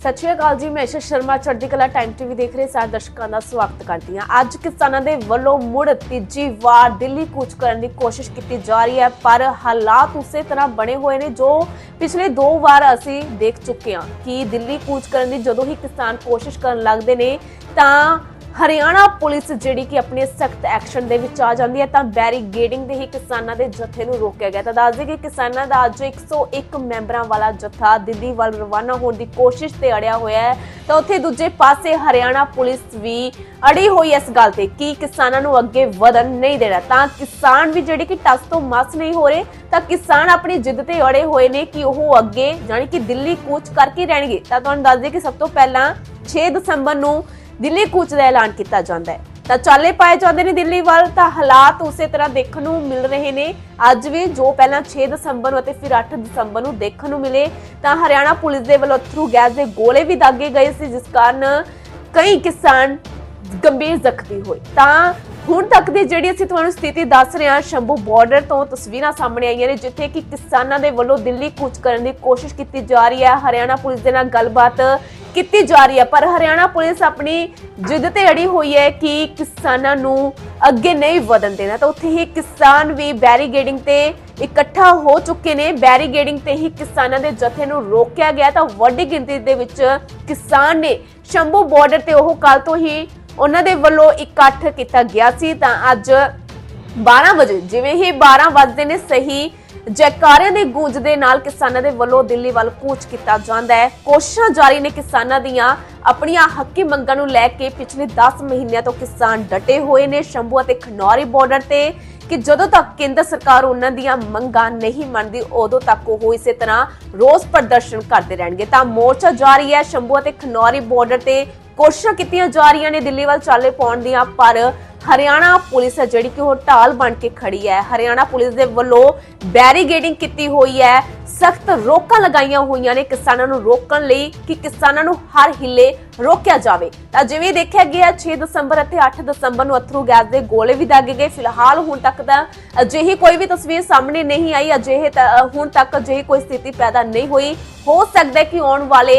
ਸਤਿ ਸ਼੍ਰੀ ਅਕਾਲ ਜੀ, ਮੈਂ ਇਸ਼ਾ ਸ਼ਰਮਾ ਚੜ੍ਹਦੀ ਕਲਾ ਟਾਈਮ ਟੀਵੀ ਦੇਖ ਰਹੇ ਸਾਰੇ ਦਰਸ਼ਕਾਂ ਦਾ ਸਵਾਗਤ ਕਰਦੀ ਹਾਂ। ਅੱਜ ਕਿਸਾਨਾਂ ਦੇ ਵੱਲੋਂ ਮੁੜ ਤੀਜੀ ਵਾਰ ਦਿੱਲੀ ਕੂਚ ਕਰਨ ਦੀ ਕੋਸ਼ਿਸ਼ ਕੀਤੀ ਜਾ ਰਹੀ ਹੈ, ਪਰ ਹਾਲਾਤ ਉਸੇ ਤਰ੍ਹਾਂ ਬਣੇ ਹੋਏ ਨੇ ਜੋ ਪਿਛਲੇ ਦੋ ਵਾਰ ਅਸੀਂ ਦੇਖ ਚੁੱਕੇ ਹਾਂ ਕਿ ਦਿੱਲੀ ਕੂਚ ਕਰਨ ਦੀ ਜਦੋਂ ਹੀ ਕਿਸਾਨ ਕੋਸ਼ਿਸ਼ ਕਰਨ ਲੱਗਦੇ ਨੇ ਤਾਂ ਹਰਿਆਣਾ ਪੁਲਿਸ ਜਿਹੜੀ ਕਿ ਆਪਣੇ ਸਖਤ ਐਕਸ਼ਨ ਦੇ ਵਿੱਚ ਆ ਜਾਂਦੀ ਹੈ, ਤਾਂ ਬੈਰੀਗੇਡਿੰਗ ਦੇ ਹੀ ਕਿਸਾਨਾਂ ਦੇ ਜਥੇ ਨੂੰ ਰੋਕਿਆ ਗਿਆ। ਤਾਂ ਦੱਸ ਦਈਏ ਕਿ ਕਿਸਾਨਾਂ ਦਾ ਅੱਜ 101 ਮੈਂਬਰਾਂ ਵਾਲਾ ਜਥਾ ਦਿੱਲੀ ਵੱਲ ਰਵਾਨਾ ਹੋਣ ਦੀ ਕੋਸ਼ਿਸ਼ ਤੇ ਅੜਿਆ ਹੋਇਆ ਹੈ। ਤਾਂ ਉੱਥੇ ਦੂਜੇ ਪਾਸੇ ਹਰਿਆਣਾ ਪੁਲਿਸ ਵੀ ਅੜੀ ਹੋਈ ਇਸ ਗੱਲ ਤੇ ਕਿ ਕਿਸਾਨਾਂ ਨੂੰ ਅੱਗੇ ਵਧਣ ਨਹੀਂ ਦੇਣਾ। ਤਾਂ ਕਿਸਾਨ ਵੀ ਜਿਹੜੇ ਕਿ ਟਸ ਤੋਂ ਮਸ ਨਹੀਂ ਹੋ ਰਹੇ, ਤਾਂ ਕਿਸਾਨ ਆਪਣੀ ਜਿੱਦ ਤੇ ਅੜੇ ਹੋਏ ਨੇ ਕਿ ਉਹ ਅੱਗੇ ਜਾਣੀ ਕਿ ਦਿੱਲੀ ਕੂਚ ਕਰਕੇ ਰਹਿਣਗੇ। ਤਾਂ ਤੁਹਾਨੂੰ ਦੱਸ ਦਈਏ ਕਿ ਸਭ ਤੋਂ ਪਹਿਲਾਂ 6 ਦਸੰਬਰ ਨੂੰ ਦਿੱਲੀ ਕੂਚ ਦਾ ਐਲਾਨ ਕੀਤਾ ਜਾਂਦਾ ਹੈ। ਤਾਂ ਚਾਲੇ ਪਾਏ ਜਾਂਦੇ ਨੇ ਦਿੱਲੀ ਵੱਲ, ਤਾਂ ਹਾਲਾਤ ਉਸੇ ਤਰ੍ਹਾਂ ਦੇਖਣ ਨੂੰ ਮਿਲ ਰਹੇ ਨੇ। ਅੱਜ ਵੀ ਜੋ ਪਹਿਲਾਂ 6 ਦਸੰਬਰ ਨੂੰ ਅਤੇ ਫਿਰ 8 ਦਸੰਬਰ ਨੂੰ ਦੇਖਣ ਨੂੰ ਮਿਲੇ, ਤਾਂ ਹਰਿਆਣਾ ਪੁਲਿਸ ਦੇ ਵੱਲੋਂ ਥਰੂ ਗੈਸ ਦੇ ਗੋਲੇ ਵੀ ਦਾਗੇ ਗਏ ਸੀ, ਜਿਸ ਕਾਰਨ ਕਈ ਕਿਸਾਨ ਗੰਭੀਰ ਜ਼ਖਮੀ ਹੋਏ। ਤਾਂ ਹੁਣ ਤੱਕ ਦੀ ਜਿਹੜੀ ਅਸੀਂ ਤੁਹਾਨੂੰ ਸਥਿਤੀ ਦੱਸ ਰਹੇ ਹਾਂ, ਸ਼ੰਭੂ ਬਾਰਡਰ ਤੋਂ ਤਸਵੀਰਾਂ ਸਾਹਮਣੇ ਆਈਆਂ ਨੇ, ਜਿੱਥੇ ਕਿ ਕਿਸਾਨਾਂ ਦੇ ਵੱਲੋਂ ਦਿੱਲੀ ਕੂਚ ਕਰਨ ਦੀ ਕੋਸ਼ਿਸ਼ ਕੀਤੀ ਜਾ ਰਹੀ ਹੈ। ਹਰਿਆਣਾ ਪੁਲਿਸ ਦੇ ਨਾਲ ਗੱਲਬਾਤ ਕੀਤੀ ਜਾ ਰਹੀ ਹੈ। ਪਰ ਹਰਿਆਣਾ ਪੁਲਿਸ ਆਪਣੀ ਜਿੱਦ ਤੇ ਅੜੀ ਹੋਈ ਹੈ ਕਿ ਕਿਸਾਨਾਂ ਨੂੰ ਅੱਗੇ ਨਹੀਂ ਵਧਣ ਦੇਣਾ। ਤਾਂ ਉੱਥੇ ਹੀ ਕਿਸਾਨ ਵੀ ਬੈਰੀਗੇਡਿੰਗ ਤੇ ਇਕੱਠਾ ਹੋ ਚੁੱਕੇ ਨੇ। ਬੈਰੀਗੇਡਿੰਗ ਤੇ ਹੀ ਕਿਸਾਨਾਂ ਦੇ ਜਥੇ ਨੂੰ ਰੋਕਿਆ ਗਿਆ। ਤਾਂ ਵੱਡੀ ਗਿਣਤੀ ਦੇ ਵਿੱਚ ਕਿਸਾਨ ਨੇ ਸ਼ੰਭੂ ਬਾਰਡਰ ਤੇ ਉਹ ਕੱਲ ਤੋਂ ਹੀ ਉਹਨਾਂ ਦੇ ਵੱਲੋਂ ਇਕੱਠ ਕੀਤਾ ਗਿਆ ਸੀ। ਤਾਂ ਅੱਜ 12 ਵਜੇ, ਜਿਵੇਂ ਹੀ 12 ਵੱਜਦੇ ਨੇ, ਸਹੀ ਜੈਕਾਰਿਆਂ ਦੀ ਗੂੰਜ ਦੇ ਨਾਲ ਕਿਸਾਨਾਂ ਦੇ ਵੱਲੋਂ ਦਿੱਲੀ ਵੱਲ ਕੂਚ ਕੀਤਾ ਜਾਂਦਾ ਹੈ। ਕੋਸ਼ਿਸ਼ਾਂ ਜਾਰੀ ਨੇ ਕਿਸਾਨਾਂ ਦੀਆਂ। ਆਪਣੀਆਂ ਹੱਕੀ ਮੰਗਾਂ ਨੂੰ ਲੈ ਕੇ ਪਿਛਲੇ 10 ਮਹੀਨਿਆਂ ਤੋਂ ਕਿਸਾਨ ਡਟੇ ਹੋਏ ਨੇ। ਸ਼ੰਭੂ ਅਤੇ ਖਨੌਰੀ ਬਾਰਡਰ ਤੇ ਕਿ ਜਦੋਂ ਤੱਕ ਕੇਂਦਰ ਸਰਕਾਰ ਉਹਨਾਂ ਦੀਆਂ ਮੰਗਾਂ ਨਹੀਂ ਮੰਨਦੀ, ਉਦੋਂ ਤੱਕ ਉਹ ਇਸੇ ਤਰ੍ਹਾਂ ਰੋਸ ਪ੍ਰਦਰਸ਼ਨ ਕਰਦੇ ਰਹਿਣਗੇ। ਤਾਂ ਮੋਰਚਾ ਜਾਰੀ ਹੈ। ਸ਼ੰਭੂ ਅਤੇ ਖਨੌਰੀ ਬਾਰਡਰ ਤੇ ਕੋਸ਼ਿਸ਼ਾਂ ਕੀਤੀਆਂ ਜਾ ਰਹੀਆਂ ਨੇ। ਦਿੱਲੀ ਵੱਲ ਚਾਲੇ ਪਾਉਣ ਦੀਆਂ, ਪਰ ਹਰਿਆਣਾ ਪੁਲਿਸ ਹੈ ਜਿਹੜੀ ਕਿ ਉਹ ਢਾਲ ਬਣ ਕੇ ਖੜੀ ਹੈ। ਹਰਿਆਣਾ ਪੁਲਿਸ ਦੇ ਵੱਲੋਂ ਬੈਰੀਗੇਡਿੰਗ ਕੀਤੀ ਹੋਈ ਹੈ। ਸਖਤ ਰੋਕਾਂ ਲਗਾਈਆਂ ਹੋਈਆਂ ਨੇ ਕਿਸਾਨਾਂ ਨੂੰ ਰੋਕਣ ਲਈ ਕਿ ਕਿਸਾਨਾਂ ਨੂੰ ਹਰ ਹਿੱਲੇ ਰੋਕਿਆ ਜਾਵੇ। ਤਾਂ ਜਿਵੇਂ ਦੇਖਿਆ ਗਿਆ 6 ਦਸੰਬਰ ਅਤੇ 8 ਦਸੰਬਰ ਨੂੰ ਅਥਰੂ ਗੈਸ ਦੇ ਗੋਲੇ ਵੀ ਦਾਗੇ ਗਏ। ਫਿਲਹਾਲ ਹੁਣ ਤੱਕ ਤਾਂ ਅਜਿਹੀ ਕੋਈ ਵੀ ਤਸਵੀਰ ਸਾਹਮਣੇ ਨਹੀਂ ਆਈ। ਅਜਿਹੇ ਹੁਣ ਤੱਕ ਅਜਿਹੀ ਕੋਈ ਸਥਿਤੀ ਪੈਦਾ ਨਹੀਂ ਹੋਈ। ਹੋ ਸਕਦਾ ਹੈ ਕਿ ਆਉਣ ਵਾਲੇ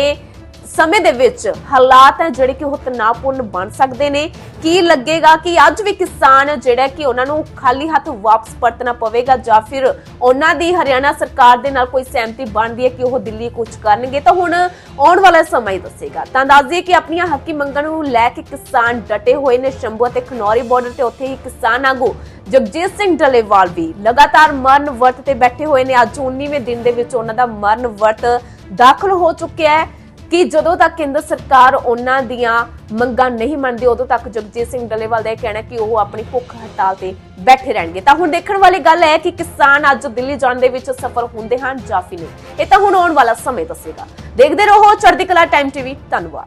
ਸਮੇਂ ਦੇ ਵਿੱਚ ਹਾਲਾਤ ਹੈ ਜਿਹੜੇ ਕਿ ਉਹ ਤਣਾਅਪੂਰਨ ਬਣ ਸਕਦੇ ਨੇ। ਕੀ ਲੱਗੇਗਾ ਕਿ ਅੱਜ ਵੀ ਕਿਸਾਨ ਜਿਹੜਾ ਕਿ ਉਹਨਾਂ ਨੂੰ ਖਾਲੀ ਹੱਥ ਵਾਪਸ ਪਰਤਣਾ ਪਵੇਗਾ ਜਾਂ ਫਿਰ ਉਹਨਾਂ ਦੀ ਹਰਿਆਣਾ ਸਰਕਾਰ ਦੇ ਨਾਲ ਕੋਈ ਸਹਿਮਤੀ ਬਣਦੀ ਹੈ ਕਿ ਉਹ ਦਿੱਲੀ ਕੁਝ ਕਰਨਗੇ? ਤਾਂ ਹੁਣ ਆਉਣ ਵਾਲਾ ਸਮਾਂ ਹੀ ਦੱਸੇਗਾ। ਤਾਂ ਦੱਸ ਕਿ ਆਪਣੀਆਂ ਹੱਕੀ ਮੰਗਾਂ ਨੂੰ ਲੈ ਕੇ ਕਿਸਾਨ ਡਟੇ ਹੋਏ ਨੇ। ਸ਼ੰਭੂ ਅਤੇ ਖਨੌਰੀ ਬਾਰਡਰ ਤੇ ਉੱਥੇ ਹੀ ਕਿਸਾਨ ਆਗੂ ਜਗਜੀਤ ਸਿੰਘ ਡਲੇਵਾਲ ਵੀ ਲਗਾਤਾਰ ਮਰਨ ਵਰਤ ਤੇ ਬੈਠੇ ਹੋਏ ਨੇ। ਅੱਜ 19ਵੇਂ ਦਿਨ ਦੇ ਵਿੱਚ ਉਹਨਾਂ ਦਾ ਮਰਨ ਵਰਤ ਦਾਖਲ ਹੋ ਚੁੱਕਿਆ ਹੈ। ਕਿ ਜਦੋਂ ਤੱਕ ਕੇਂਦਰ ਸਰਕਾਰ ਉਹਨਾਂ ਦੀਆਂ ਮੰਗਾਂ ਨਹੀਂ ਮੰਨਦੀ, ਉਦੋਂ ਤੱਕ ਜਗਜੀਤ ਸਿੰਘ ਡੱਲੇਵਾਲ ਦਾ ਇਹ ਕਹਿਣਾ ਕਿ ਉਹ ਆਪਣੀ ਭੁੱਖ ਹੜਤਾਲ ਤੇ ਬੈਠੇ ਰਹਿਣਗੇ। ਤਾਂ ਹੁਣ ਦੇਖਣ ਵਾਲੀ ਗੱਲ ਹੈ ਕਿ ਕਿਸਾਨ ਅੱਜ ਦਿੱਲੀ ਜਾਣ ਦੇ ਵਿੱਚ ਸਫਲ ਹੁੰਦੇ ਹਨ ਜਾਂ ਫਿਰ ਨਹੀਂ। ਇਹ ਤਾਂ ਹੁਣ ਆਉਣ ਵਾਲਾ ਸਮੇਂ ਦੱਸੇਗਾ। ਦੇਖਦੇ ਰਹੋ ਚੜ੍ਹਦੀ ਕਲਾ ਟਾਈਮ ਟੀਵੀ, ਧੰਨਵਾਦ।